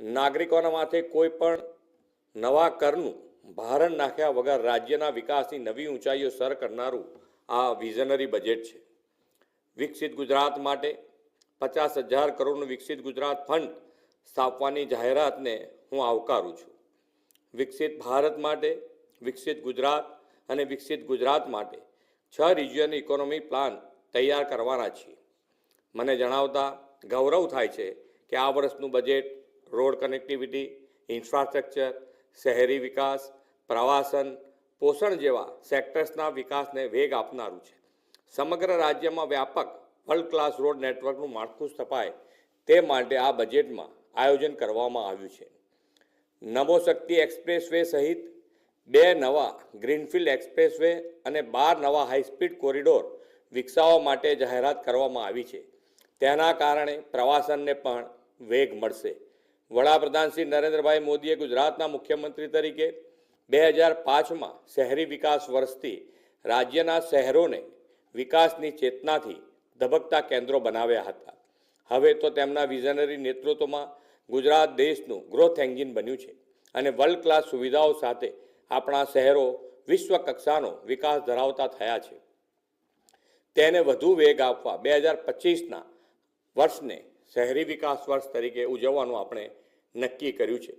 નાગરિકોના માથે કોઈ પણ નવા કરનું ભારણ નાખ્યા વગર રાજ્યના વિકાસની નવી ઊંચાઈઓ સર કરનારું આ વિઝનરી બજેટ છે. વિકસિત ગુજરાત માટે પચાસ હજાર કરોડનું વિકસિત ગુજરાત ફંડ સ્થાપવાની જાહેરાતને હું આવકારું છું. વિકસિત ભારત માટે, વિકસિત ગુજરાત અને વિકસિત ગુજરાત માટે છ રિજિયન ઇકોનોમી પ્લાન તૈયાર કરવાના છીએ. મને જણાવતા ગૌરવ થાય છે કે આ વર્ષનું બજેટ રોડ કનેક્ટિવિટી, ઇન્ફ્રાસ્ટ્રક્ચર, શહેરી વિકાસ, પ્રવાસન, પોષણ જેવા સેક્ટર્સના વિકાસને વેગ આપનારું છે. સમગ્ર રાજ્યમાં વ્યાપક વર્લ્ડ ક્લાસ રોડ નેટવર્કનું માળખું સ્થપાય તે માટે આ બજેટમાં આયોજન કરવામાં આવ્યું છે. નમો શક્તિ એક્સપ્રેસવે સહિત બે નવા ગ્રીનફિલ્ડ એક્સપ્રેસવે અને બાર નવા હાઈસ્પીડ કોરિડોર વિકસાવવા માટે જાહેરાત કરવામાં આવી છે. તેના કારણે પ્રવાસનને પણ વેગ મળશે. વડાપ્રધાન શ્રી નરેન્દ્રભાઈ મોદીએ ગુજરાતના મુખ્યમંત્રી તરીકે બે હજાર પાંચમાં શહેરી વિકાસ વર્ષથી રાજ્યના શહેરોને વિકાસની ચેતનાથી ધબકતા કેન્દ્રો બનાવ્યા હતા. હવે તો તેમના વિઝનરી નેતૃત્વમાં ગુજરાત દેશનું ગ્રોથ એન્જિન બન્યું છે અને વર્લ્ડ ક્લાસ સુવિધાઓ સાથે આપણા શહેરો વિશ્વ કક્ષાનો વિકાસ ધરાવતા થયા છે. તેને વધુ વેગ આપવા બે હજાર પચીસના વર્ષને શહેરી વિકાસ વર્ષ તરીકે ઉજવવાનું આપણે નક્કી કર્યું છે.